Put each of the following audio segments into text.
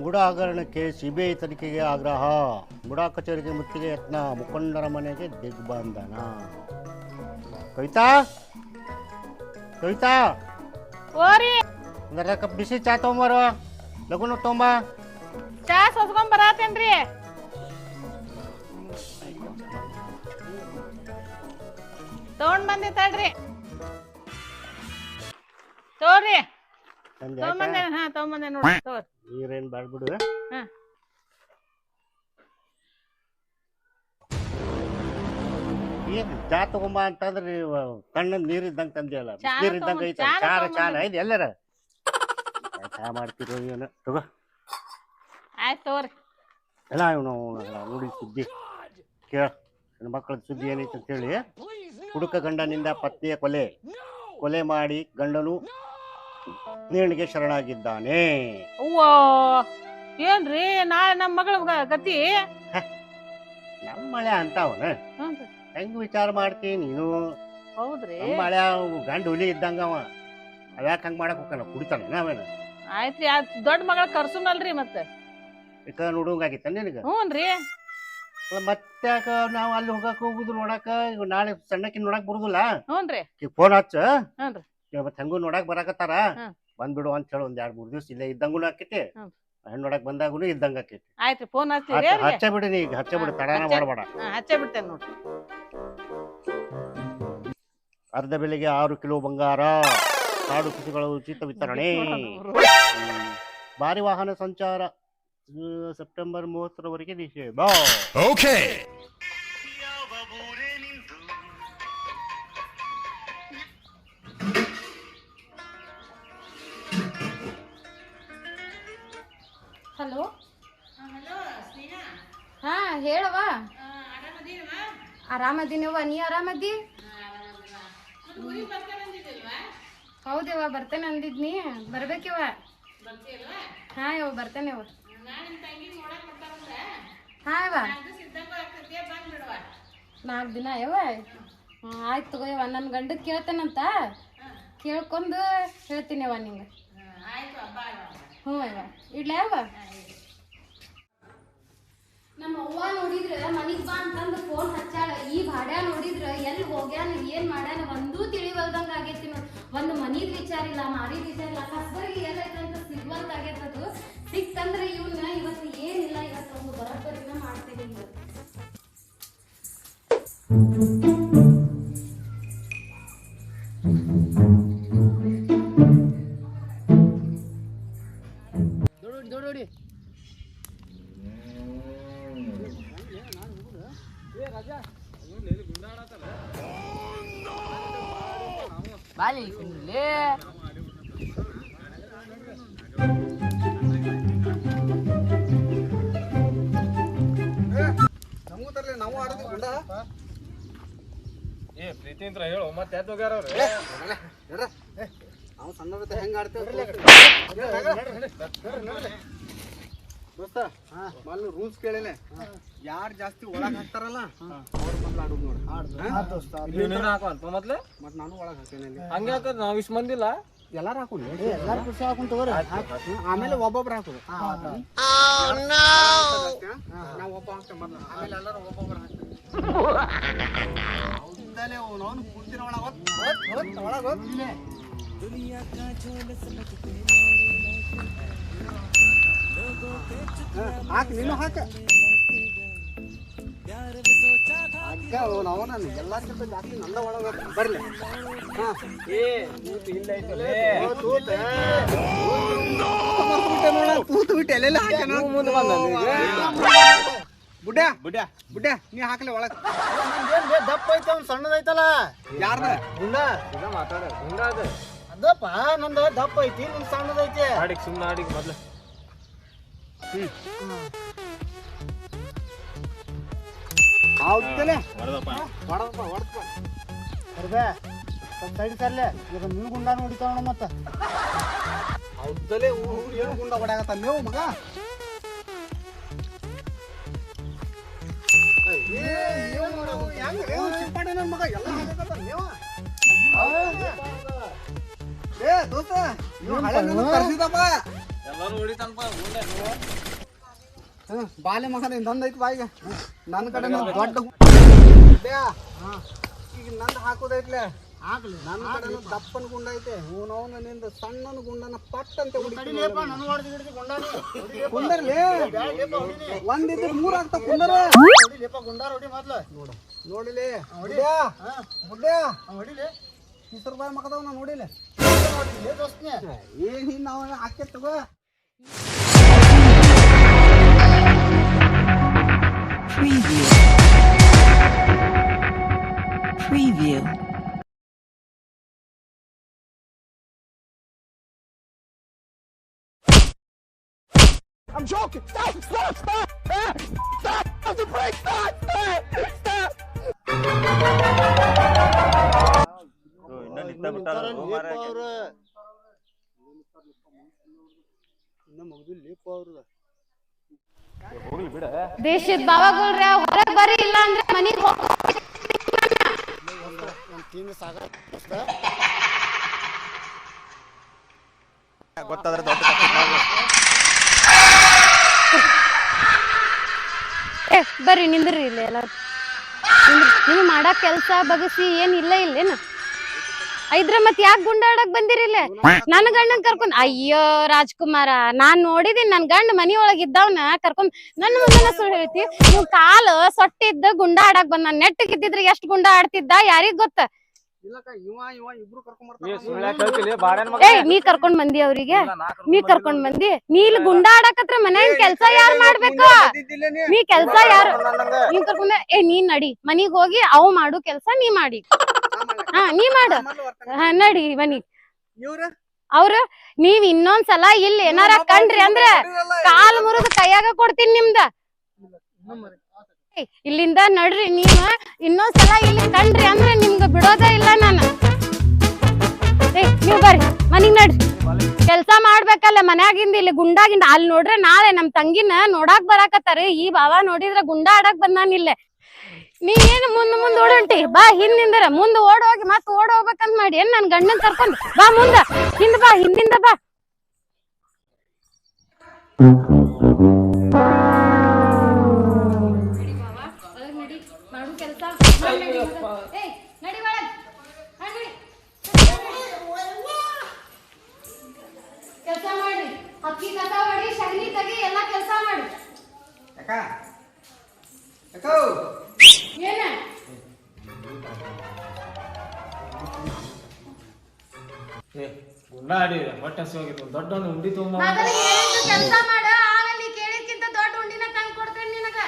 MUDA ಹಗರಣಕ್ಕೆ CBI ತನಿಖೆಗೆ ಆಗ್ರಹ. ಮುಡ ಕಚೇರಿಗೆ ಮುತ್ತಿಗೆ ಯತ್ನ. ಮುಖಂಡರ ಮನೆಗೆ ದಿಗ್ಬಂಧನ. ಕವಿತಾ? ಕವಿತಾ? ಓರಿ ಒಂದರ ಕಪ್ ಬಿಸಿ ಚಾ ತೊಗೊಂಬಾರ. ಲಗುನ ತೊಂಬ ಚಾ ಸಸ್ಕೊಂಡ್ ಬರತೇನ್ರಿ ತಗೊಂಡ್ ಬಂದಿ ತಡ್ರಿ. ತೋರಿ. ತಂದೆ ತಗೊಂಬಂದೆ ಹಾ ತಗೊಂಬಂದೆ ನೋಡ್ರಿ ತಗೋರಿ ನೀರೇನ್ ಬಾಡ್ಬಿಡು ಹಾ? ಏನ್ ಚಾ ತಗೊಂಬ ಅಂತಂದ್ರೆ ಕಣ್ಣ ತಣ್ಣದ್ ನೀರ್ ಇದ್ದಂಗ ತಂದಿಯಲ್ಲ ಚಾ ನೀರ್ ಇದ್ದಂಗ ತಗೊಂಡ್- ಐತ ಚಾರ ಚಾರ ಚಾನ. ಐತಿ ಎಲ್ಲರ? ಚಾ ಮಾಡ್ತಿರೋ ಏನು? ತಗೋ. ಆಯ್ತು ತಗೋರಿ. ಎಲ್ಲ ಇವನು ನೋಡಿ ಸುದ್ದಿ. ಕೇಳ ಮಕ್ಕಳ ಸುದ್ದಿ ಏನೈತೆ ಅಂತೇಳಿ ಹುಡುಕ ಗಂಡನಿಂದ ಪತ್ನಿಯ ಕೊಲೆ. ಕೊಲೆ ಮಾಡಿ ಗಂಡನು ನೇಣಿಗೆ ಶರಣಾಗಿದ್ದಾನೆ. ಅವ್ವ ಏನ್ರಿ ನಾಳೆ ನಮ್ಮ ಮಗಳ ಗತಿ? ನಮ್ಮ ಮಳೆ ಅಂತಾವನ ಹ್ಞೂನ್ರಿ. ಹೆಂಗ್ ವಿಚಾರ ಮಾಡ್ತೀನಿ ನೀನು? ಹೌದ್ರಿ. ನಮ್ಮ ಮಳೆ ಗಂಡ ಹುಲಿ ಇದ್ದಂಗ ಅವ. ಅದ್ಯಾಕೆ ಹಂಗ್ ಮಾಡಕ್ ಹೋಗ್ತಾನ? ಕುಡಿತಾನ ಅವೇನ? ಆಯ್ತ್ರಿ ಆ ದೊಡ್ಡ ಮಗಳ ಕರ್ಸುನಲ್ರಿ ಮತ್ತೆ. ಇಕ ನೋಡುವಂಗಾಗಿತ್ತ ನಿನಗ? ಹ್ಞೂನ್ರಿ ಮತ್ತೆ ನಾವು ಅಲ್ಲಿ ಹೋಗಕ್ ಹೋಗುದು ನೋಡಾಕ? ಈಗ ನಾಳೆ ಸಣ್ಣಕ್ಕಿ ನೋಡಕ್ ಬರುದಿಲ್ಲ? ಹ್ಞೂನ್ರಿ ಫೋನ್ ಹಚ್ಚ. ಹ್ಞೂನ್ರಿ ಮತ್ತೆ ಹೆಂಗು ನೋಡಕ್ ಬರಾಕತ್ತಾರ. ಬಂದ್ಬಿಡು ಅಂತ ಹೇಳಿ ಒಂದ್ ಎರಡ್ ಮೂರ್ ದಿವ್ಸ ಇಲ್ಲೇ ಇದ್ದಂಗು ಆಕೈತಿ. ಹೆಣ್ಣು ನೋಡಕ್ ಬಂದಾಗೂ ಇದ್ದಂಗ ಆಕೈತಿ. ಆಯ್ತ್ರಿ ಫೋನ್ ಹಚ್ತೀರಿ ಹಚ್ಚ ಬಿಡಿ ನೀ ಈಗ ಹಚ್ಚ ಬಿಡು ತಡಾನ ಮಾಡಬೇಡ. ಹಾ ಬಿಡ್ತೇನೆ ನೋಡ್ರಿ. ಅರ್ಧ ಬೆಲೆಗೆ ಆರು ಕಿಲೋ ಬಂಗಾರ. ಕಾಡು ಕೃಷಿಗಳ ಉಚಿತ ವಿತರಣೆ. ಭಾರಿ ವಾಹನ ಸಂಚಾರ. ಸೆಪ್ಟೆಂಬರ್ ಮೂವತ್ತರವರೆಗೆ ನಿಷೇಧ. Okay. ಹಾ ಆರಾಮದಿನವ ನೀ ಆರಾಮದಿ? ಹೌದವ್ವ ಬರ್ತೇನೆ ಅಂದಿದ್ನಿ. ಬರ್ಬೇಕಿವ ಹಾ ಯವ್ವ ಬರ್ತೇನೆ ಹಾ ಯವ್ವ. ನಾಲ್ಕು ದಿನ ಹ್ಞೂ ಆಯ್ತು ತಗೋ ಯವ್ವ. ನನ್ನ ಗಂಡಕ್ಕೆ ಕೇಳ್ತೇನಂತ? ಕೇಳ್ಕೊಂಡು ಹೇಳ್ತೀನಿ ಅವ ನಿಂಗೆ ಹ್ಞೂ ಯವ್ವ. ಇಡ್ಲ ಯವ್ವ? ನಮ್ಮ ಅವ್ವ ನೋಡಿದ್ರ, ಮನಿಗ್ ಬಾ ಅಂತಂದು ಫೋನ್ ಹಚ್ಚಾಳ. ಈ ಭಾಡ್ಯ ನೋಡಿದ್ರ, ಎಲ್ಲಿ ಹೋಗ್ಯಾನ ಏನ್ ಮಾಡ್ಯಾನ ಒಂದೂ ತಿಳಿವಲ್ದಂಗ ಆಗೈತಿ ನೋಡ್. ಒಂದು ಮನಿದ್ ವಿಚಾರ ಇಲ್ಲ, ಮಾರಿದ ವಿಚಾರ ಇಲ್ಲ, ಕಸ್ಬರಿಗೆ ಎಲ್ಲೈತಂತ ಸಿಗ್ವಂತ ಆಗೈತದು ಸಿಕ್ತಂದ್ರ ಇವನ್ನ ಇವತ್ತು ಏನಿಲ್ಲ, ಇವತ್ತು ಒಂದು ಬರೋಬ್ಬರಿನ ಮಾಡ್ತೇನೆ ಇವತ್ತು ಅಂತ ಹೇಳು. ಮತ್ತೆ ಎದ್ದು ಹೋಗ್ಯಾರ ಅವ್ರು? ನಾವು ಸಣ್ಣದ ಹೆಂಗ ಆಡ್ತೇವೆ ದೋಸ್ತ ಮೊದ್ಲು ರೂಲ್ಸ್ ಕೇಳಿಲ್ಲ ಯಾರು ಜಾಸ್ತಿ ಒಳಗೆ ಹಾಕ್ತಾರಲ್ಲ ಅವ್ರ ಮೊದ್ಲು ಆಡುದು ನೋಡಿ. ನೀನು ಹಾಕುವಂತ ಮೊದ್ಲು. ಮತ್ ನಾನು ಒಳಗೆ ಹಾಕ್ತೇನೆ ಹಂಗೆ ಹಾಕದ್ ನಾವ್ ಇಷ್ಟು ಮಂದಿಲ್ಲ ಎಲ್ಲಾರು ಹಾಕೊಂಡು ಎಲ್ಲಾರು ಖುಷಿ ಹಾಕೊಂಡು ತಗೋರಿ. ಆಮೇಲೆ ಒಬ್ಬೊಬ್ರು ಹಾಕೋದು. ನಾವು ಒಬ್ಬ ಹಾಕ್ತೇವೆ ಮೊದ್ಲು. ಆಮೇಲೆ ಎಲ್ಲರೂ ಒಬ್ಬೊಬ್ರು ಹಾಕ್ತೇವೆ ಹೌದಲ್ಲೇ ಅವನು ಕುಂತಿನ ಒಳಗ ಒಳಗ ಹಾಕ್ ನೀನು ಹಾಕ. ಜಾಸ್ತಿ ನಂದ ಒಳಗ ಬರ್ಲಿ. ಹಾ. ಏ ತೂತು ಇಲ್ಲ ಐತಲೇ ತೂತ. ತೂತು ಬಿಟ್ಟು ಎಲ್ಲೆಲ್ಲ ಹಾಕ್ಯಾನ ಮುಂದೆ ಬಂದ. ಬುಡ್ಡ ಬುಡ್ಡ ಬುಡ್ಡ ನೀ ಹಾಕ್ಲಿ ಒಳಗ. ದಪ್ಪ ಐತೆ ಅವ್ನು ಸಣ್ಣದೈತಲ್ಲ. ಯಾರ್ದ? ಗುಂಡ. ಇದ ಮಾತಾಡ ಹಿಂಗ ಅದ. ಅದಪ್ಪ ನಂದ ದಪ್ಪ ಐತಿ ನಿನ್ ಸಣ್ಣದೈತಿ. ಆಡಿಗೆ ಸುಮ್ಮನೆ ಆಡಿಗೆ ಮೊದ್ಲು. ಹೌದಲ್ಲೇ ಹೊಡೆದಪ್ಪ. ಹೊಡದಪ್ಪ ಹೊಡದಪ್ಪ. ಕರ್ಬೆ ಸ್ವಲ್ಪ ಸೈಡ್ ಸರ್ಲೆ ಈಗ ನಿನ್ ಗುಂಡ ನೋಡಿತಾವ ಮತ್ತೆ. ಹೌದಲ್ಲೇ ಏನು ಗುಂಡ ಹೊಡ್ಯಾಗತ್ತ ನೀವು ಮಗ? ಬಾಲೆ ಮಗನ ನಂದು ಐತಿ ಬಾಯಿಗೆ ನನ್ನ ಕಡೆ ದೊಡ್ಡ. ಈಗ ನಂದು ಹಾಕೋದೈತ್ಲೆ. ಹಾಕ್ಲಿ ನನ್ನ ಕಡೆ ದಪ್ಪನ ಗುಂಡ ಐತೆ ಅವನವನ ನಿಂದ ಸಣ್ಣನ ಗುಂಡನ ಪಟ್ ಅಂತ ಕುಂದರ್ಲಿ. ಒಂದಿದ್ರೆ ಮೂರ್ ಆಗ್ತಾ ಕುಂದರ ಗುಂಡಾರ ಹೊಡಿ ಮೊದ್ಲು. ನೋಡು ನೋಡಿಲಿ. ಹೊಡಿಲಿ. ಮಗದವ್ ನಾ ನೋಡಿಲ್ಲ ಏನ್ ಹಿಂದ ನಾವು ಹಾಕಿ ತಗೋ. Preview. Preview. ಇನ್ನೂ ನಿಂತ Stop ಅವ್ರ ಇನ್ನ Stop! Stop! Stop! ದೇಶದ ಬಾವಾಗಳ್ರ ಹೊರಗ್ ಬರ್ರಿ ಇಲ್ಲ ಅಂದ್ರೆ ಮನೆಗೆ ಹೋಗ್ ಟೀಮ್ ಸಾಗ ಗೊತ್ತಾದ್ರೆ ದೊಡ್ಡ ಏ ಬರ್ರಿ, ನಿಂದ್ರಿ ಇಲ್ಲಿ ಎಲ್ಲ. ನೀವು ಮಾಡಕ್ ಕೆಲಸ ಬಗಸಿ ಏನ್ ಇಲ್ಲ ಇಲ್ಲೇನ? ಐದ್ರ ಮತ್ ಯಾಕೆ ಗುಂಡಾಡಕ್ ಬಂದಿರಿಲ್ಲ ನನ್ ಗಂಡನ್ ಕರ್ಕೊಂಡ್, ಅಯ್ಯೋ ರಾಜ್ಕುಮಾರ, ನಾನ್ ನೋಡಿದೀನಿ ನನ್ ಗಂಡ ಮನಿ ಒಳಗ್ ಇದ್ದವ್ನ ಕರ್ಕೊಂಡ್ ನನ್ನ ಮುಂದೆ ಸುಳ್ಳು ಹೇಳ್ತಿ? ನೀವು ಕಾಲು ಸೊಟ್ಟಿದ್ದ ಗುಂಡಾಡಕ್ ಬಂದ ಬಂದ ನೆಟ್ಟಗಿದ್ದಿದ್ರೆ ಎಷ್ಟ್ ಗುಂಡಾಡ್ತಿದ್ದ? ಯಾರಿಗ್ ಗೊತ್ತ? ಕರ್ಕೊಂಡ್ ನೀ ಕರ್ಕೊಂಡ್ ಬಂದಿ ಅವ್ರಿಗೆ? ನೀ ಕರ್ಕೊಂಡ್ ಬಂದಿ? ನೀ ಇಲ್ಲಿ ಗುಂಡಾಡಕತ್ರ ಮನೆ ಮನ್ಯಾಗ ಕೆಲ್ಸ ಯಾರು ಮಾಡ್ಬೇಕು? ನೀ? ಕೆಲ್ಸ ಯಾರು ನೀ ಕರ್ಕೊಂಡ ಏ ನೀನ್ ನಡಿ. ಮನಿಗ್ ಹೋಗಿ ಅವ್ ಮಾಡು ಕೆಲ್ಸ ನೀ ಮಾಡಿ. ಹಾ ನೀ ಮಾಡು. ಹಾ ನಡಿ ಮನಿ ಅವ್ರು ನೀವ್ ಇನ್ನೊಂದ್ಸಲ ಇಲ್ಲಿ ಏನಾರ ಕಂಡ್ರಿ ಅಂದ್ರ ಕಾಲ್ ಮುರಿದು ಕೈಯಾಗ ಕೊಡ್ತೀನಿ ನಿಮ್ದ. ಇಲ್ಲಿಂದ ನಡ್ರಿ ನೀನು ಇನ್ನೊಂದ್ ಸಲ ಇಲ್ಲಿ ಕಂಡ್ರಿ ಅಂದ್ರ ನಿಮ್ಗ ಬಿಡೋದೇ ಇಲ್ಲ ನಾನು. ಏ, ನೀವ್ ಬರ್ರಿ, ಮನಿಗ್ ನಡ್ರಿ. ಕೆಲ್ಸ ಮಾಡ್ಬೇಕಲ್ಲ, ಮನ್ಯಾಗಿಂದ ಇಲ್ಲಿ ಗುಂಡಾಗಿಂದ. ಅಲ್ಲಿ ನೋಡ್ರೆ, ನಾಳೆ ನಮ್ ತಂಗಿನ ನೋಡಾಕ್ ಬರಾಕತ್ತಾರ. ಈ ಬಾವ ನೋಡಿದ್ರ ಗುಂಡ ಆಡಕ್ ಬಂದಾನಿಲ್ಲ ನೀ ಏನ್ ಮುಂದ್ ಮುಂದ್ ಓಡಂಟಿ? ಬಾ, ಹಿಂದಿಂದರ. ಮುಂದ್ ಓಡ್ ಹೋಗಿ ಮತ್ ಓಡ್ ಹೋಗ್ಬೇಕಂತ ಮಾಡಿ. ಏನ್ ನನ್ ಗಂಡನ್ ಕರ್ಕೊಂಡ್? ಬಾ ಮುಂದ. ಹಿಂದ್ ಬಾ, ಹಿಂದಿಂದ ಬಾ. ಉಂಡಿ ಹೇಳಿದ್ದು ಕೆಲಸ ಮಾಡ ನೀ ಕೇಳಿದ್ಕಿಂತ ದೊಡ್ಡ ಉಂಡಿನ ತಂದ್ ಕೊಡ್ತೇನೆ ನಿನಗ.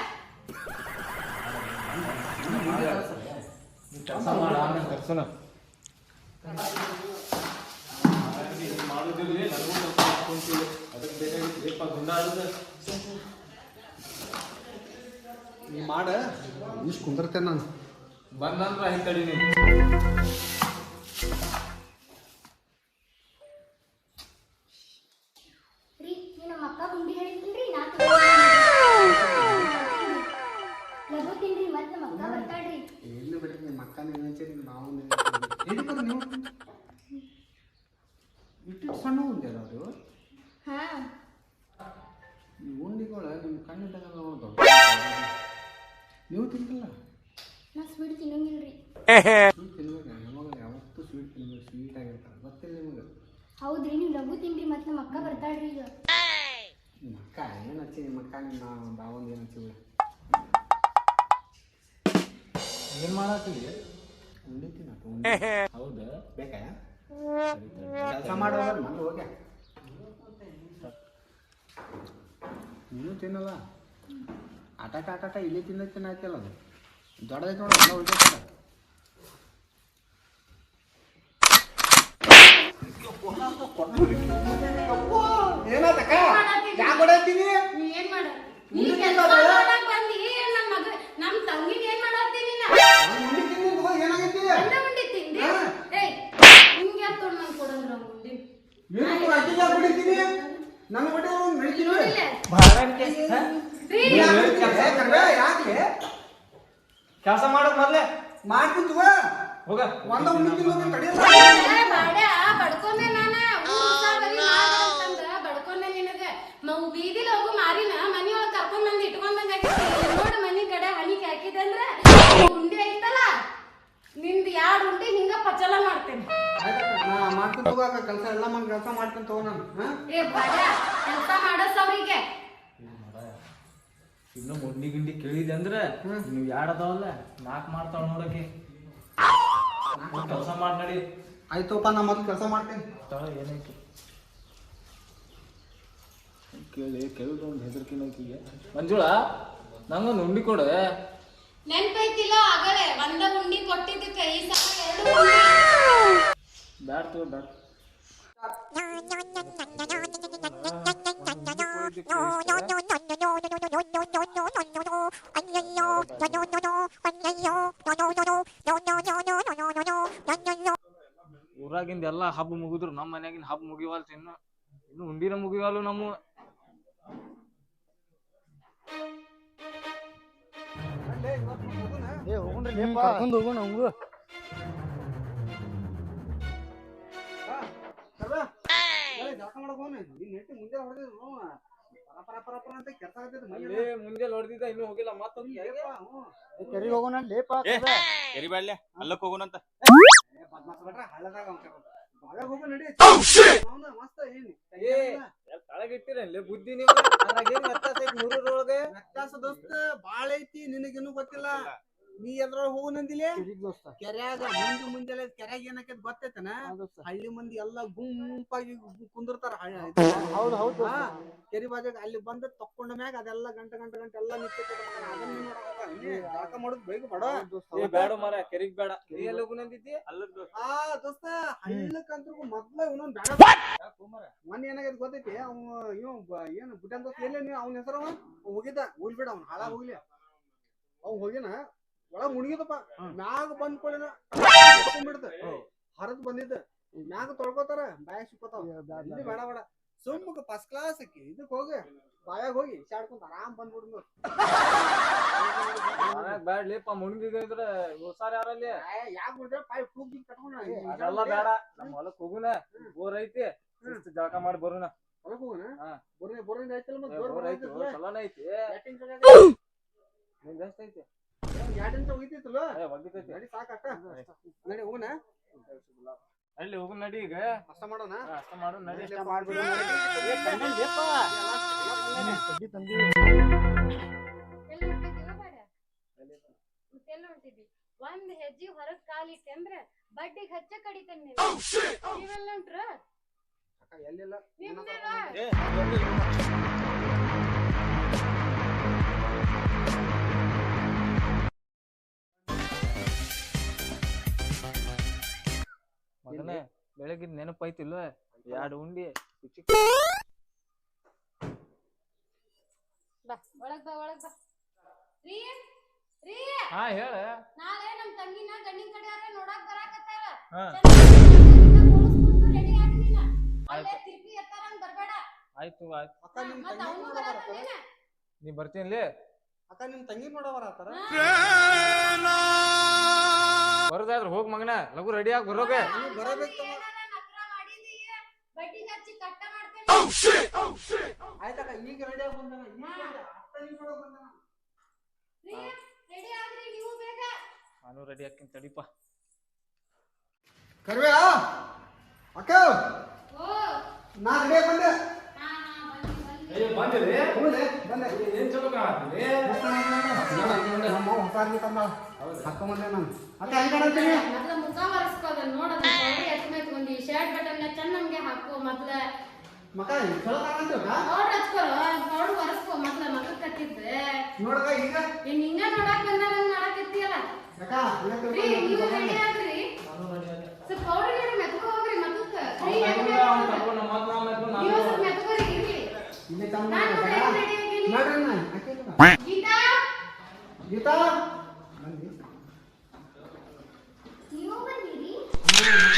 ಕೆಲಸ ಮಾಡ ಆಮೇಲೆ ಕರ್ಸೋಣ ಮಾಡುದಿಲ್ಲ ನನಗೂ ಸ್ವಲ್ಪ ಹಾಕೊಂತೀವಿ ಅದಕ್ಕೆ ಬೇಕಾಗಿತ್ತು ಏಪ್ಪ ಗುಂಡ ಆಡುದ ನೀ ಮಾಡ. ಇಷ್ಟು ಕುಂದಿರ್ತೇನೆ ನಾನು. ಬಂದಂದ್ರ ನೀನು ಗುಂಡಿ ಹೇಳಿದ್ರಿ ನಾ ಲಘು ಮತ್ತೆ ನಮ್ಮ ಅಕ್ಕ ಬರ್ತಾಳ್ರಿ. ಎಲ್ಲಿ ಬಿಡ್ರಿ? ನಿಮ್ಮ ಅಕ್ಕ ನೆನಚೇರಿ ನಾವು ಎದಕ್ಕೆ ನೀವು? ಇಟ್ಟು ಸಣ್ಣ ಉಂಡೆ ಅದು? ಹಾ. ಈ ಉಂಡಿಗಳ ನಿಮ್ಮ ಕಣ್ಣಿದ್ದಾಗ ನೋಡ್ದು ನೀವು ತಿಂತಿಲ್ಲ ನಾ ಸ್ವೀಟ್ ತಿನ್ನಂಗಿಲ್ರಿ. ಸ್ವೀಟ್ ತಿನ್ಬೇಕು. ನಮಗೆ ಯಾವತ್ತೂ ಸ್ವೀಟ್ ತಿನ್ಬೇಕು. ಸ್ವೀಟ್ ಆಗಿರ್ತಾರೆ. ಗೊತ್ತಿಲ್ಲ ನಿಮಗೆ. ಹೌದ್ರಿ ನೀವು ಲಘು ತಿನ್ರಿ ಮತ್ತೆ ನಮ್ಮ ಅಕ್ಕ ಬರ್ತಾಳ್ರಿ ಈಗ. ನಿಮ್ಮ ಅಕ್ಕ ಏನು ಹಚ್ಚಿ ನಿಮ್ಮ ಅಕ್ಕ ನಿಮ್ಮ ಬಾವಂದು ಏನು ಹಚ್ಚಿ ಏನು ಮಾಡತ್ತೀವಿ ಉಂಡಿ ತಿನ್ನತ್ತ ಉಂಡಿ ಹೌದಾ ಬೇಕಾ ಕೆಲಸ ಮಾಡೋದ್ರ ಮಂದು ಹೋಗ್ಯ ನೀನು ತಿನ್ನಲ್ಲ ಆಟಾಟ ಆಟಾಟ ಇಲ್ಲಿ ತಿನ್ನ ತಿನ್ನಾಯ್ತಲ್ಲ ಅದು ದೊಡ್ಡದೈತೆ ನೋಡಿ ಎಲ್ಲ ಉಳ್ದೈತಲ್ಲ ಬಿಡುವ ಹೋಗ. ಒಂದ ಒಂದು ತಿಂಗಳು ತಡೆಯಲ್ಲ ಬೀದಿಲ ಮಾರಿನ. ಮನಿ ಒಳಗ ಕರ್ಕೊಂಡ್ ಬಂದ್ ಇಟ್ಕೊಂಡ್ ಮನಿ ಕಡೆ ಹನಿಗೆ ಹಾಕಿದಂದ್ರ ಉಂಡಿ ಐತಲ್ಲ? ನಿಂದ ಯಾಡ್ ಉಂಡೆ ಹಿಂಗ ಪಚಲ ಮಾಡ್ತೇನೆ. ಮಾತು ಕೆಲಸ ಎಲ್ಲ ಮನ್ ಕೆಲಸ ಮಾಡ್ಕೊಂತ ನಾನು ಏ ಬಡ ಕೆಲಸ ಮಾಡಸ್ ಅವ್ರಿಗೆ. ಇನ್ನು ಮುಂಡಿ ಗಿಂಡಿ ಕೇಳಿದೆ ಅಂದ್ರೆ ನೀವು ಯಾಡದಾವಲ್ಲ ನಾಕ್ ಮಾಡ್ತಾವ ನೋಡಕ್ಕೆ. ಕೆಲಸ ಮಾಡಿ ನಡಿ ಆಯ್ತಪ್ಪ ನಾ ಮೊದ್ಲು ಕೆಲಸ ಮಾಡ್ತೀನಿ ತಳ ಏನೈತಿ ಕೇಳಿ ಕೇಳಿದ ಒಂದು ಹೆದರ್ಕಿನ ಆಕಿಗೆ ಮಂಜುಳ ನಂಗೊಂದು ಉಂಡಿ ಕೊಡು ನೆನ್ಪೈತಿಲ್ಲ ಆಗಲೇ ಒಂದ ಉಂಡಿ ಕೊಟ್ಟಿದ್ದಕ್ಕೆ ಈ ಸಲ ಎರಡು ಬ್ಯಾಡ ತಗೋ ಬ್ಯಾಡ ಊರಾಗಿಂದ ಎಲ್ಲಾ ಹಬ್ಬ ಮುಗಿದ್ರು ನಮ್ಮ ಮನ್ಯಾಗಿನ ಹಬ್ಬ ಮುಗಿವಲ್ತ ಇನ್ನು ಇನ್ನು ಉಂಡಿನ ಮುಗಿವಲ್ಲು ನಮ್ಮ. ಏ ಹೋಗುಣ್ರಿ ಕರ್ಕೊಂಡು ಹೋಗೋಣ ಮತ್ತೊಂದು ಕೆರಿಗೆ. ಹೋಗೋಣ ಲೇಪ ಎರಿಬ್ಯಾಡ್ಲೆ ಅಲ್ಲಕ್ ಹೋಗೋಣಂತ. ಹಳ್ಳದಾಗ ತಳಗಿಟ್ಟಿರಲ್ಲ ಬುದ್ಧಿ ನೀವು ಅದ್ರಾಗೇನ್ ವ್ಯತ್ಯಾಸ ಐತಿ ಮೂರರೊಳಗೆ ವ್ಯತ್ಯಾಸ ದೋಸ್ತ ಬಾಳ ಐತಿ ನಿನಗಿನ್ನೂ ಗೊತ್ತಿಲ್ಲ. ನೀ ಎದ್ರ ಹೋಗು ನಂದಿಲೆ? ಕೆರಿಗೆ ದೋಸ್ತ ಕೆರ್ಯಾಗ ಮುಂಜು ಮುಂದೆಲ್ಲ ಕೆರ್ಯಾಗ ಏನಕ್ಕೈತ್ ಗೊತ್ತೈತನ? ಹಳ್ಳಿ ಮಂದಿ ಎಲ್ಲ ಗುಂಪಾಗಿ ಕುಂದಿರ್ತಾರ. ಹಳ್ಳಿ ಹೌದು ಹೌದು ದೋಸ್ತ. ಹಾ, ಕೆರಿ ಬಾಜಾಗ ಅಲ್ಲಿ ಬಂದ ತಕ್ಕೊಂಡ ಮ್ಯಾಗ ಅದೆಲ್ಲ ಗಂಟೆ ಗಂಟೆ ಗಂಟೆ ಎಲ್ಲ ಹೋಗ್ಬೇಡ. ಮಾಡೋದು ಬೇಗ ಬೇಡ. ಬೇಡ ಮಾರ ಕೆರಿಗ್ ಬೇಡ. ನೀ ಎಲ್ಲಿ ಹೋಗು ನಂದಿದ್ದಿ ಅಲ್ಲಕ್ ದೋಸ್ತ. ಆ ದೋಸ್ತ ಹಳ್ಳಕ್ಕಂತ್ರು ಮೊದ್ಲ ಇವನೊಂದ್ ಬೇಡ ಮೊನ್ನೆ ಏನಾಗೈತೆ ಗೊತ್ತೈತಿ? ಅವ ಇವ್ ಏನು ಬುಟನ್ ದೋಸ್ತ ಎಲ್ಲೇ ನೀವು ಅವನ ಹೆಸರು ಹೋಗಿದ್ದ. ಹೋಗ್ಬೇಡ ಅವ್ನ. ಹಾಳಾಗ ಹೋಗ್ಲಿ. ಅವ್ ಹೋಗಿನ. ಒಳಗ್ ಮುಣಗಿದಪ್ಪ. ಮ್ಯಾಗ ಬಂದ್ ಕೊಳಿನ ಬಿಡ್ತ ಹರದ್ ಬಂದಿದ್ದ. ಮ್ಯಾಗ ತೊಳ್ಕೊತಾರ ಬಾಯಾಗ ಸಿಕ್ಕೋತಾವ. ಇಲ್ಲಿ ಬೇಡ ಬೇಡ. ಸುಮ್ಮಗ ಫಸ್ಟ್ ಕ್ಲಾಸ್ ಅಕ್ಕಿ ಇದಕ್ ಹೋಗಿ ಬಾಯಾಗ ಹೋಗಿ ಶಾಡ್ಕೊಂತ ಆರಾಮ್ ಬಂದ್ಬಿಡ್ದು ಮನ್ಯಾಗ ಬ್ಯಾಡ್ಲಿಪ್ಪ ಮುಣ್ಗಿದ್ರೆ ಉಸಾರ ಯಾರಲ್ಲಿ ಯಾಕೆ ಬಿಡ್ತಾರೆ ಪಾಯ್ ಕೂಗಿ ಕಟ್ಕೊಂಡ ಅದೆಲ್ಲ ಬೇಡ. ನಮ್ಮ ಹೊಲಕ್ ಹೋಗುನ. ಬೋರ್ ಐತಿ. ಜಳಕ ಮಾಡಿ ಬರೋಣ ಹೊಲಕ್ ಹೋಗುನ? ಹಾ. ಬೋರ್ನೆ ಐತಲ್ಲ ಮತ್ತೆ ಬೋರ್ ಬೋರ್ ಐತಿ ಚಲೋನ ಐತಿ. ನಿಂದ ಎಷ್ಟ್ ಅಲ್ಲಿ ಹೋಗು ನಡಿ ಈಗ. ಅಷ್ಟ ಮಾಡೋಣ? ಅಷ್ಟ ಮಾಡು ನಡಿ. ಅಷ್ಟ ಮಾಡ್ಬಿಡು ಒಂದ್ ಹೆಜ್ಜೆ ಹೊರಗ್ ಕಾಲಿಟ್ಟೆ ಅಂದ್ರ ಬಡ್ಡಿಗ್ ಹಚ್ಚ ಕಡಿತೇನೆ ನೀವೆಲ್ಲ ಉಂಟ್ರ? ಅಕ್ಕ ಎಲ್ಲಿಲ್ಲ? ಮಗನೇ ಬೆಳಗಿನ ನೆನಪಾಯ್ತಿಲ್ವ? ಎರಡು ಉಂಡಿ ಬಾ ಒಳಗ್ ಬಾ ಒಳಗ್ ಹಾ ಹೇಳ. ನಾಳೆ ನಮ್ ತಂಗಿನ ಗಂಡಿನ ಕಡೆಯವ್ರ ನೋಡಾಕ್ ಬರಾಕತ್ತಾರ. ಹಾ. ರೆಡಿ ಆಗಿ ನೀನ. ಅಲ್ಲೇ ತಿರ್ಪಿ ಬರ್ಬೇಡ. ಆಯ್ತು ಆಯ್ತು. ಅಕ್ಕ ನಿಮ್ ಮತ್ತ ತಂಗಿ ಅವನು ನೋಡ ಬರತ್ತಾನೇನ ನೀ ಬರ್ತೀನಿ ಅಕ್ಕ ನಿಮ್ ತಂಗಿ ನೋಡ ಬರತ್ತಾರ? ಬರೋದಾದ್ರ ಹೋಗ್ ಮಗನ ಲಘು ರೆಡಿ ಆಗಿ ಬರೋಕೆ. ಬರಬೇಕು ತಮ್ಮ. ಹಚ್ಚಿ ಕಟ್ಟ ಮಾಡ್ತೇನೆ ಆಯ್ತಕ್ಕ ಈಗ ರೆಡಿ ಆಗಿ ಬಂದಾನ? ಈಗ. ಹತ್ತ ನಿಮಿಷ ಒಳಗ್ ನಾನು ರೆಡಿ ಹಾಕಿನ ತಡಿಪ. ಕರ್ವ್ಯಾ ಅಕ್ಕ? ನಾ ರೆಡಿ ಆಗಿ ಬಂದೆ. ಹ್ಞೂಲೆ, ಬಂದೆ ಏನ್ ಚಲೋ ಅವ್ವ ಹೊಸ ತಂದಾಳ. ಹಾಕ್ಕೊಂಬಂದೆ ನಾನು. ಅಕ್ಕ ಹೆಂಗ್ ಕಾಣತ್ತೀನಿ ಮೊದ್ಲ ಮುಖ ಒರೆಸ್ಕೋದ ನೋಡದ ಶರ್ಟ್ ಬಟನ್ ಚೆನ್ನ ನಮ್ಗೆ ಹಾಕು ಮೊದ್ಲ. ಮಕ್ಕ ಚಲೋ ಕಾಣತ್ತೀವಕ್ಕ ಪೌಡ್ರ್ ಹಚ್ಕೊರ ಪೌಡ್ರ್ ಒರೆಸ್ಕೋ ಮೊದ್ಲ ಮಗಕ್ ಕತ್ತಿದ್ರೆ ನೋಡಕ್ಕ ಈಗ? ಇನ್ ಹಿಂಗ ನೋಡಾಕ್ ಬಂದಾರಂಗ್ ಮಾಡಾಕತ್ತೀಯಲ್ಲ ಅಕ್ಕ ಈಗ ರೀ ತಿಳ್ಕೊಂಡ್ ನೀವು ಬಂದೆ. ರೆಡಿ ಆಗ್ರಿ ಸ್ವಲ್ಪ ಪೌಡ್ರ್ ಗಿಡ ಮೆತ್ಕೊ ಹೋಗ್ರಿ ಮಗಕ್ಕ ರೀ ಹೆಂಗ್ ನೀವು ಸ್ವಲ್ಪ ಮೆತ್ಕೋರಿ ಇರ್ಲಿ ಇಲ್ಲಿ ತಂದ್ ನಾನು ಮಾಡ್ಬೇಕ? ರೆಡಿ ರೆಡಿ ಆಗೀನಿ ಮಾಡ್ರಿ ಅಣ್ಣ, ಹಾಕಿಲ್ಲ. ಗೀತಾ? ಗೀತಾ?